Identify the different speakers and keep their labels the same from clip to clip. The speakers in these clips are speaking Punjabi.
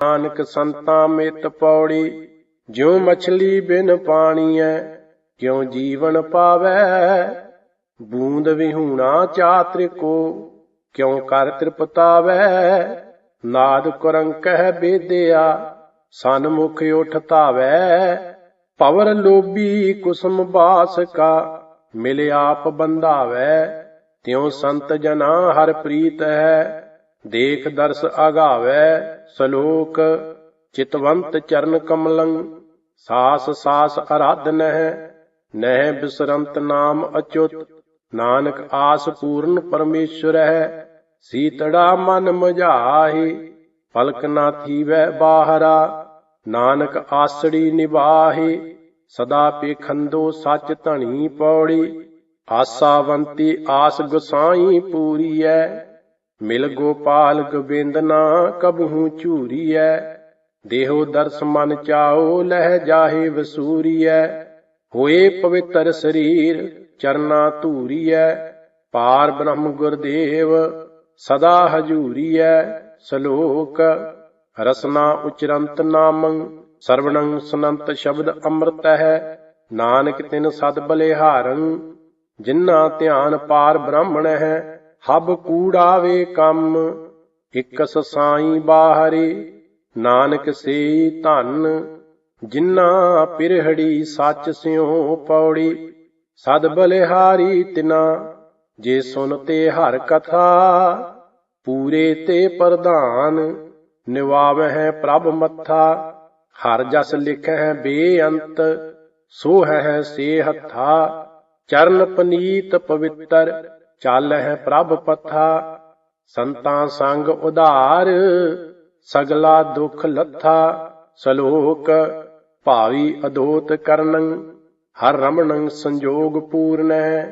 Speaker 1: ਨਾਨਕ ਸੰਤਾਂ ਮਿਤ ਪੌੜੀ, ਜਿਉ ਮਛਲੀ ਬਿਨ ਪਾਣੀਐ, ਕਿਉ ਜੀਵਨ ਪਾਵੈ, ਬੂੰਦ ਵਿਹੂਣਾ ਚਾਤ੍ਰਿ ਕੋ ਕਿਉ ਕਰ ਤ੍ਰਿਪਤਾਵੈ, ਨਾਦ ਕੁਰੰਕਹਿ ਬੇਦਿਆ ਸਨਮੁਖ ਉਠ ਧਾਵੈ, ਪਵਰ ਲੋਭੀ ਕੁਸਮ ਬਾਸ ਕਾ, ਮਿਲ ਆਪ ਬੰਧਾਵੈ, ਤਿਉ ਸੰਤ ਜਨਾ ਹਰ ਪ੍ਰੀਤ ਹੈ ਦੇਖ ਦਰਸ ਆਗਾਵੈ, ਸ਼ਲੋਕ, ਚਿਤਵੰਤ ਚਰਨ ਕਮਲੰ, ਸਾਸ ਸਾਸ ਅਰਾਧਨਹਿ ਨਹਿ ਬਿਸਰੰਤ ਨਾਮ ਅਚੁਤ, ਨਾਨਕ ਆਸ ਪੂਰਨ ਪਰਮੇਸ਼ਰ ਹੈ ਸੀਤੜਾ ਮਨ ਮਝਾਹੀ, ਪਲਕ ਨਾ ਥੀਵੈ ਬਾਹਰਾ, ਨਾਨਕ ਆਸੜੀ ਨਿਵਾਹੀ ਸਦਾ ਪੇਖੰਦੋ ਸੱਚ ਧਣੀ ਪੌੜੀ, ਆਸਾਵੰਤੀ ਆਸ ਗੁਸਾਈ ਪੂਰੀ ਪੂਰੀਐ। ਮਿਲ ਗੋਪਾਲ ਗੋਬਿੰਦ ਨਾ ਕਬਹੂ ਝੂਰੀਐ, ਦੇਹੋ ਦਰਸ ਮਨ ਚਾਓ ਲਹਿ ਜਾਹੇ ਵਸੂਰੀਐ, ਹੋਏ ਪਵਿੱਤਰ ਸਰੀਰ ਚਰਨਾ ਧੂਰੀਐ, ਪਾਰ ਬ੍ਰਹਮ ਗੁਰਦੇਵ ਸਦਾ ਹਜੂਰੀਐ, ਸ਼ਲੋਕ ਰਸਨਾ ਉਚਰੰਤ ਨਾਮੰ, ਸਰਵਣੰ ਸੁਨੰਤ ਸ਼ਬਦ ਅੰਮ੍ਰਿਤ ਹੈ ਨਾਨਕ ਤਿਨ ਸਦ ਬਲਿਹਾਰੰ, ਜਿਨ੍ਹਾਂ ਧਿਆਨ ਪਾਰ ਬ੍ਰਾਹਮਣ ਹੈ ਹਬ ਕੂੜਾਵੇ ਕੰਮ, ਇਕਸ ਸਾਈ ਬਾਹਰੀ, ਨਾਨਕ ਸੇ ਧਨ ਜਿਨ੍ਹਾਂ ਪਿਰਹੜੀ ਸੱਚ ਸਿਉ ਪੌੜੀ। ਸਦ ਬਲਿਹਾਰੀ ਤਿਨਾ, ਜੇ ਸੁਨ ਤੇ ਹਰ ਕਥਾ, ਪੂਰੇ ਤੇ ਪ੍ਰਧਾਨ, ਨਿਵਾਵਹਿ ਪ੍ਰਭ ਮੱਥਾ। ਹਰ ਜਸ ਲਿਖੈ ਬੇਅੰਤ ਸੋ ਹੈ ਸੇ ਹੱਥਾ ਚਰਨ ਪਨੀਤ ਪਵਿੱਤਰ ਚੱਲ ਹੈ ਪ੍ਰਭ ਪੱਥਾ, ਸੰਤਾਂ ਸੰਗ ਉਧਾਰ, ਸਗਲਾ ਦੁਖ ਲੱਥਾ, ਸ਼ਲੋਕ ਭਾਵੀ ਅਦੋਤ ਕਰਨੰ, ਹਰ ਰਮਣੰ ਸੰਜੋਗ ਪੂਰਨੈ,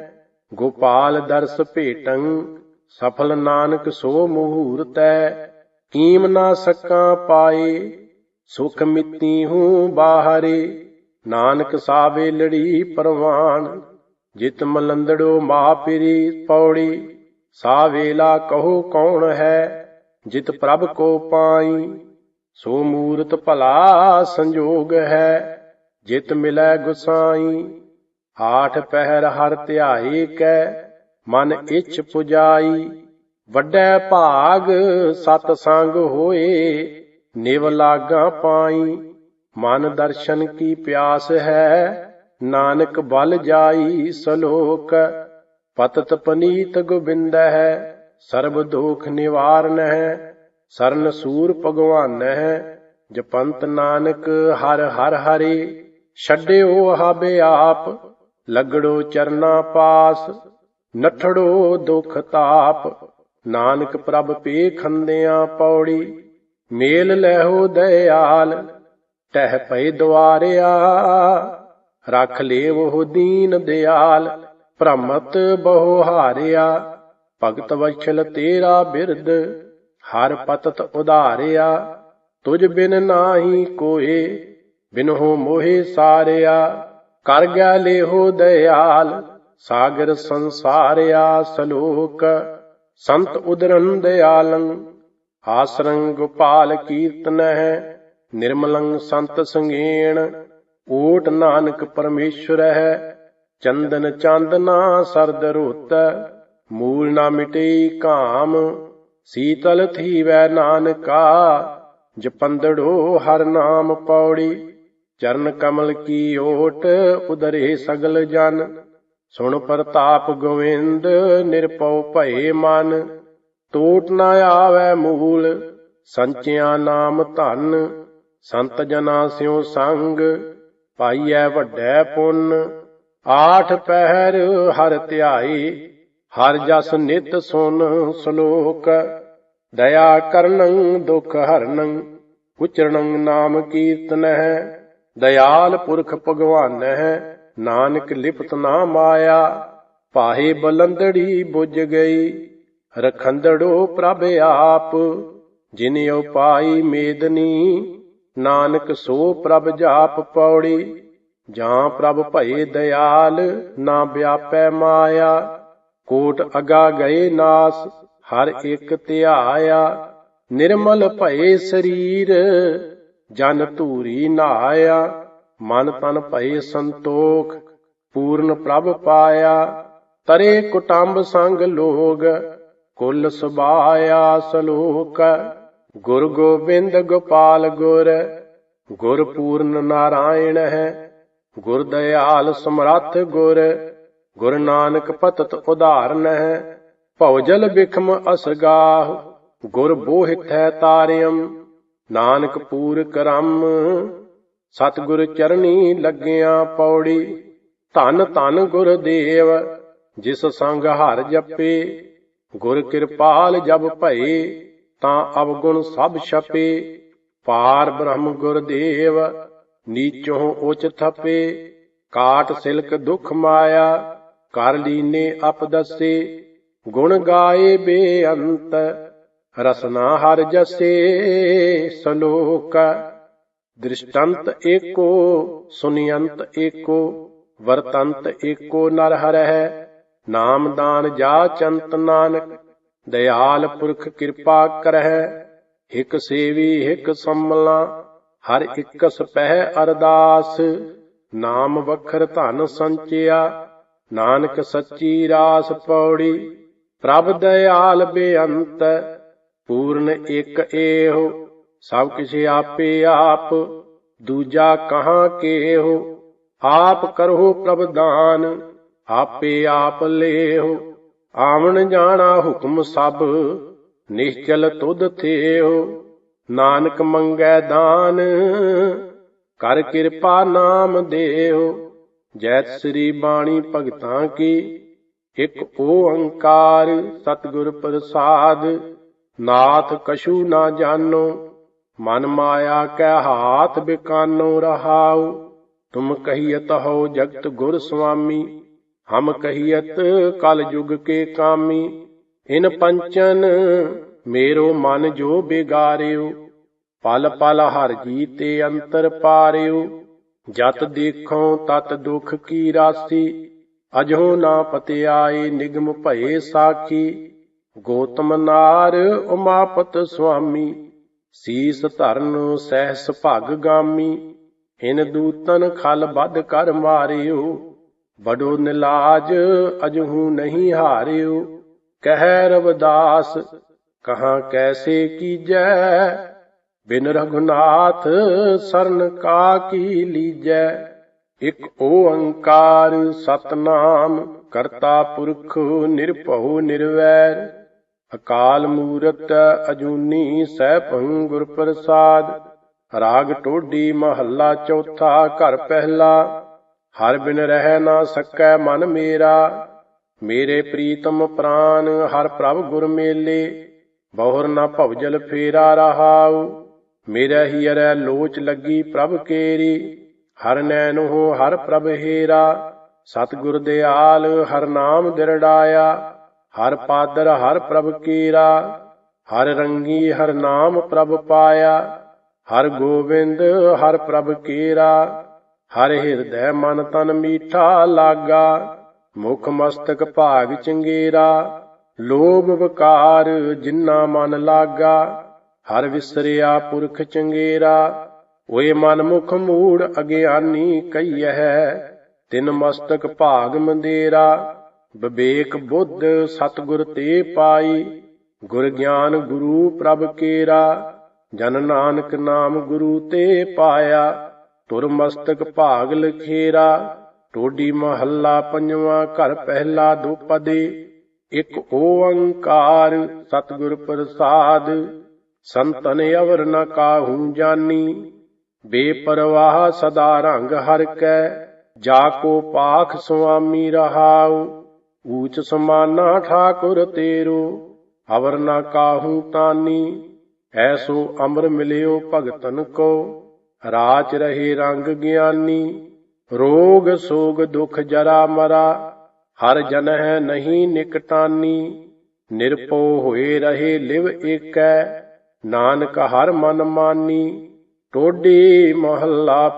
Speaker 1: ਗੋਪਾਲ ਦਰਸ ਭੇਟੰ, ਸਫਲ ਨਾਨਕ ਸੋ ਮਹੂਰਤੈ ਕੀਮ ਨਾ ਸਕਾਂ ਪਾਏ, ਸੁਖ ਮਿਤੀ ਹੂੰ ਬਾਹਰੇ, ਨਾਨਕ ਸਾਵੇ ਲੜੀ ਪਰਵਾਨ। ਜਿਤ ਮਲੰਦੜੋ ਮਾਪਿਰੀ ਪੌੜੀ ਸਾ ਵੇਲਾ ਕਹੋ ਕੌਣ ਹੈ? ਜਿਤ ਪ੍ਰਭ ਕੋ ਪਾਈ, ਸੋ ਮੂਰਤ ਭਲਾ ਸੰਜੋਗ ਹੈ। ਜਿਤ ਮਿਲੈ ਗੁਸਾਈ, ਆਠ ਪਹਿਰ ਹਰ ਧਿਆਏ ਕੈ, ਮਨ ਇੱਛ ਪੁਜਾਈ। ਵੱਡੈ ਭਾਗ ਸਤ ਸੰਗ ਹੋਏ, ਨਿਵ ਲਾਗਾ ਪਾਈ। ਮਨ ਦਰਸ਼ਨ ਕੀ ਪਿਆਸ ਹੈ? ਨਾਨਕ ਬਲ ਜਾਈ ਸਲੋਕ, ਪਤਤ ਪਨੀਤ ਗੋਬਿੰਦ ਹੈ, ਸਰਬ ਦੋਖ ਨਿਵਾਰਨ ਹੈ, ਸਰਨ ਸੂਰ ਭਗਵਾਨ ਹੈ, ਜਪੰਤ ਨਾਨਕ ਹਰ ਹਰ ਹਰੇ, ਛੱਡਿਓ ਹਾਬੇ ਆਪ, ਲਗੜੋ ਚਰਨਾ ਪਾਸ, ਨਠੜੋ ਦੁਖ ਤਾਪ, ਨਾਨਕ ਪ੍ਰਭ ਪੇ ਖੰਦਿਆਂ ਪੌੜੀ, ਮੇਲ ਲੈਹੋ ਦਇਆਲ, ਟਹਿ ਪਏ ਦੁਆਰਿਆ ਰਖ ਲੇਵੋ ਦੀਨ ਦਿਆਲ, ਭ੍ਰਮਤ ਬਹੁ ਹਾਰਿਆ। ਭਗਤ ਵਛਲ ਤੇਰਾ ਬਿਰਦ, ਹਰ ਪਤਤ ਉਧਾਰਿਆ। ਤੁਝ ਬਿਨ ਨਾਹੀ ਕੋਏ ਬਿਨਹੁ ਮੋਹਿ ਸਾਰਿਆ। ਕਰ ਗਿਆ ਲੇਹੋ ਦਇਆਲ ਸਾਗਰ ਸੰਸਾਰਿਆ ਸਲੋਕ। ਸੰਤ ਉਦਰਨ ਦਿਆਲੰ, ਆਸਰੰ ਗੋਪਾਲ ਕੀਰਤਨ ਹੈ ਨਿਰਮਲੰ ਸੰਤ ਸੰਗੇਣ। ਓਟ ਨਾਨਕ ਪਰਮੇਸ਼ਰ ਹੈ, ਚੰਦਨ ਚਾਂਦਨਾ ਸਰਦ ਰੋਤ, ਮੂਲ ਨਾ ਮਿਟੇ ਕਾਮ, ਸੀਤਲ ਥੀਵੈ ਨਾਨਕਾ, ਜਪੰਦੜੋ ਹਰ ਨਾਮ ਪੌੜੀ, ਚਰਨ ਕਮਲ ਕੀ ਓਟ ਉਦਰੇ ਸਗਲ ਜਨ, ਸੁਣ ਪ੍ਰਤਾਪ ਗੋਵਿੰਦ ਨਿਰਪਉ ਭਏ ਮਨ ਟੋਟ ਨਾ ਆਵੈ ਮੂਲ, ਸੰਚਿਆ ਨਾਮ ਧਨ, ਸੰਤ ਜਨਾ ਸਿਉ ਸੰਗ ਪਾਈਐ ਵੱਡੈ ਪੁੰਨ, ਆਠ ਪਹਿਰ ਹਰ ਧਿਆਈ, ਹਰ ਜਸ ਨਿਤ ਸੁਨ ਸ਼ਲੋਕ। ਦਇਆ ਕਰਨੰ, ਦੁਖ ਹਰਨੰ ਉਚਰਣੰ ਨਾਮ ਕੀਰਤਨ ਹੈ ਦਇਆਲ ਪੁਰਖ ਭਗਵਾਨ ਨਾਨਕ ਲਿਪਤ ਨਾ ਮਾਇਆ, ਪਾਹੇ ਬਲੰਦੜੀ ਬੁੱਝ ਗਈ, ਰਖੰਦੜੋ ਪ੍ਰਭ ਆਪ ਜਿਨ ਪਾਈ ਮੇਦਨੀ ਨਾਨਕ ਸੋ ਪ੍ਰਭ ਜਾਪ ਪੌੜੀ, ਜਾਂ ਪ੍ਰਭ ਭਏ ਦਇਆਲ ਨਾ ਵਿਆਪੈ ਮਾਇਆ, ਕੋਟ ਅਗਾ ਗਏ ਨਾਸ, ਹਰ ਇੱਕ ਧਿਆਇਆ। ਨਿਰਮਲ ਭਏ ਸਰੀਰ, ਜਨ ਧੂਰੀ ਨਹਾਇਆ ਮਨ ਤਨ ਭਏ ਸੰਤੋਖ, ਪੂਰਨ ਪ੍ਰਭ ਪਾਇਆ। ਤਰੇ ਕੁਟੰਬ ਸੰਗ ਲੋਗ, ਕੁਲ ਸੁਭਾਇਆ ਸਲੋਕ। ਗੁਰ ਗੋਬਿੰਦ ਗੋਪਾਲ ਗੁਰ ਗੁਰ ਪੂਰਨ ਨਾਰਾਇਣ ਹੈ। ਗੁਰ ਦਇਆਲ ਸਮਰੱਥ ਗੁਰ ਗੁਰ ਨਾਨਕ ਪਤਤ ਉਧਾਰਨ ਹੈ। ਭਉਜਲ ਬਿਖਮ ਅਸਗਾਹ ਗੁਰ ਬੋਹਿਤ ਹੈ ਤਾਰਿਯਮ ਨਾਨਕ ਪੂਰ ਕਰਮ, ਸਤਿਗੁਰ ਚਰਣੀ ਲੱਗਿਆ ਪੌੜੀ। ਧਨ ਧਨ ਗੁਰ ਦੇਵ, ਜਿਸ ਸੰਗ ਹਰ ਜਪੇ, ਗੁਰ ਕਿਰਪਾਲ ਜਬ ਭਏ। ਤਾਂ ਅਵਗੁਣ ਸਭ ਛਪੇ, ਪਾਰ ਬ੍ਰਹਮ ਗੁਰਦੇਵ, ਨੀਚੋਂ ਉਚ ਥਪੇ, ਕਾਟ ਸਿਲਕ ਦੁਖ ਮਾਇਆ, ਕਰ ਲੀਨੇ ਅਪਦਸੇ ਗੁਣ ਗਾਏ ਬੇਅੰਤ, ਰਸਨਾ ਹਰ ਜਸੇ, ਸਲੋਕ। ਦ੍ਰਿਸ਼ਟੰਤ ਏਕੋ, ਸੁਨਿਯੰਤ ਏਕੋ, ਵਰਤੰਤ ਏਕੋ ਨਰ ਹਰ ਹੈ ਨਾਮ ਦਾਨ ਜਾ ਚੰਤ ਨਾਨਕ। ਦਇਆਲ ਪੁਰਖ ਕਿਰਪਾ ਕਰਹਿ ਇਕ ਸੇਵੀ ਇਕ ਸੰਮਲਾ, ਹਰ ਇਕਸ ਪਹਿ ਅਰਦਾਸ। ਨਾਮ ਵਖਰ ਧਨ ਸੰਚਿਆ, ਨਾਨਕ ਸੱਚੀ ਰਾਸ ਪੌੜੀ। ਪ੍ਰਭ ਦਇਆਲ ਬੇਅੰਤ, ਪੂਰਨ ਇਕ ਏਹੁ। ਸਭ ਕਿਛ ਆਪੇ ਆਪ, ਦੂਜਾ ਕਹਾਂ ਕੇਹੁ? ਆਪ ਕਰੋ ਪ੍ਰਭ ਦਾਨ, ਆਪੇ ਆਪ ਲੇਹੋ। ਆਵਣ ਜਾਣਾ ਹੁਕਮ ਸਭ, ਨਿਸ਼ਚਲ ਤੁਧ ਥੇਹੁ ਨਾਨਕ ਮੰਗੈ ਦਾਨ, ਕਰ ਕਿਰਪਾ ਨਾਮ ਦੇਹੁ ਜੈਤ ਸ੍ਰੀ ਬਾਣੀ ਭਗਤਾਂ ਕੀ, ਇਕ ਓੰਕਾਰ ਸਤਿਗੁਰ ਪ੍ਰਸਾਦ। ਨਾਥ ਕਛੂ ਨਾ ਜਾਣੋ, ਮਨ ਮਾਇਆ ਕੈ ਹਾਥ ਬਿਕਾਨੋ ਰਹਾਉ। ਤੁਮ ਕਹੀਤ ਹੋ ਜਗਤ ਗੁਰ ਸੁਆਮੀ ਹਮ ਕਹੀਤ ਕਲ ਯੁਗ ਕੇ ਕਾਮੀ, ਇਨ ਪੰਚਨ ਮੇਰੋ ਮਨ ਜੋ ਬਿਗਾਰਿਓ, ਪਲ ਪਲ ਹਰ ਜੀ ਤੇ ਅੰਤਰ ਪਾਰਿਓ, ਜਤ ਦੇਖੋ ਤਤ ਦੁਖ ਕੀ ਰਾਸੀ, ਅਜੋ ਨਾ ਪਤਿਆਏ ਨਿਗਮ ਭਏ ਸਾਖੀ, ਗੋਤਮ ਨਾਰ ਉਮਾਪਤ ਸੁਆਮੀ, ਸੀਸ ਧਰਨ ਸਹਿਸ ਭਗ ਗਾਮੀ, ਇਨ ਦੂਤਨ ਖਲ ਬਦ ਕਰ ਮਾਰਿਓ ਬਡੋ ਨਿਲਾਜ ਅਜਹੂ ਨਹੀਂ ਹਾਰਿਓ ਕਹਿ ਰਵਦਾਸ ਕਹਾ ਕੈਸੇ ਕੀਜੈ? ਬਿਨ ਰਘੁਨਾਥ ਸਰਨ ਕਾ ਕੀ ਲੀਜੈ? ਇਕ ਓੰਕਾਰ ਸਤਨਾਮ, ਕਰਤਾ ਪੁਰਖ ਨਿਰਭਉ ਨਿਰਵੈਰ। ਅਕਾਲ ਮੂਰਤ ਅਜੂਨੀ ਸੈਭੰ ਗੁਰ ਪ੍ਰਸਾਦ ਰਾਗ ਟੋਡੀ ਮਹੱਲਾ ਚੌਥਾ ਘਰ ਪਹਿਲਾ। ਹਰ ਬਿਨ ਰਹਿ ਨਾ ਸਕੈ ਮਨ ਮੇਰਾ। ਮੇਰੇ ਪ੍ਰੀਤਮ ਪ੍ਰਾਨ, ਹਰ ਪ੍ਰਭ ਗੁਰ ਮੇਲੇ। ਬਹੁਰ ਨਾ ਭਵਜਲ ਫੇਰਾ ਰਹਾਉ। ਮੇਰਾ ਹੀ ਅਰੈ ਲੋਚ ਲੱਗੀ ਪ੍ਰਭ ਕੇਰੀ। ਹਰ ਨੈਨੋ ਹਰ ਪ੍ਰਭ ਹੇਰਾ। ਸਤਿਗੁਰ ਆਲ ਹਰ ਨਾਮ ਦਿਰੜਾਇਆ। ਹਰ ਪਾਦਰ ਹਰ ਪ੍ਰਭ ਕੀਰਾ। ਹਰ ਰੰਗੀ ਹਰ ਨਾਮ ਪ੍ਰਭ ਪਾਇਆ। ਹਰ ਗੋਬਿੰਦ, ਹਰ ਪ੍ਰਭ ਕੀਰਾ। ਹਰ ਹਿਰਦੈ ਮਨ ਤਨ ਮੀਠਾ ਲਾਗਾ, ਮੁਖ ਮਸਤਕ ਭਾਗ ਚੰਗੇਰਾ, ਲੋਭ ਵਕਾਰ ਜਿਨ੍ਹਾਂ ਮਨ ਲਾਗਾ, ਹਰ ਵਿਸਰਿਆ ਪੁਰਖ ਚੰਗੇਰਾ, ਓਏ ਮਨ ਮੁਖ ਮੂੜ ਅਗਿਆਨੀ ਕਈਐ, ਤਿਨ ਮਸਤਕ ਭਾਗ ਮੰਦੇਰਾ, ਵਿਵੇਕ ਬੁੱਧ ਸਤਿਗੁਰ ਤੇ ਪਾਈ, ਗੁਰ ਗਿਆਨ ਗੁਰੂ ਪ੍ਰਭ ਕੇਰਾ, ਜਨ ਨਾਨਕ ਨਾਮ ਗੁਰੂ ਤੇ ਪਾਇਆ। ਤੁਰਮਸਤਕ ਭਾਗ ਲਖੇਰਾ, ਟੋਡੀ ਮਹੱਲਾ ਪੰਜਵਾਂ ਘਰ ਪਹਿਲਾ ਦੁਪਦੇ, ਇਕ ਓੰਕਾਰ ਸਤਿਗੁਰ ਪ੍ਰਸਾਦ, ਸੰਤਨ ਅਵਰ ਨ ਕਾਹੂ ਜਾਨੀ, ਬੇਪਰਵਾਹ ਸਦਾ ਰੰਗ ਹਰ ਕੈ, ਜਾ ਕੋ ਪਾਖ ਸੁਆਮੀ ਰਹਾਉ, ਊਚ ਸਮਾਨਾ ਠਾਕੁਰ ਤੇਰੋ ਅਵਰ ਨ ਕਾਹੂ ਤਾਨੀ, ਐਸੋ ਅਮਰ ਮਿਲਿਓ ਭਗਤਨ ਕੋ ਰਾਚ ਰਹੇ ਰੰਗ ਗਿਆਨੀ, ਰੋਗ ਸੋਗ ਦੁਖ ਜਰਾ ਮਰਾ, ਹਰ ਜਨ ਹੈ ਨਹੀਂ ਨਿਕਟਾਨੀ ਨਿਰਪੋ ਹੋਏ ਰਹੇ ਲਿਵ ਏਕੈ, ਨਾਨਕ ਹਰ ਮਨ ਮਾਨੀ ਟੋਡੀ ਮਹੱਲਾ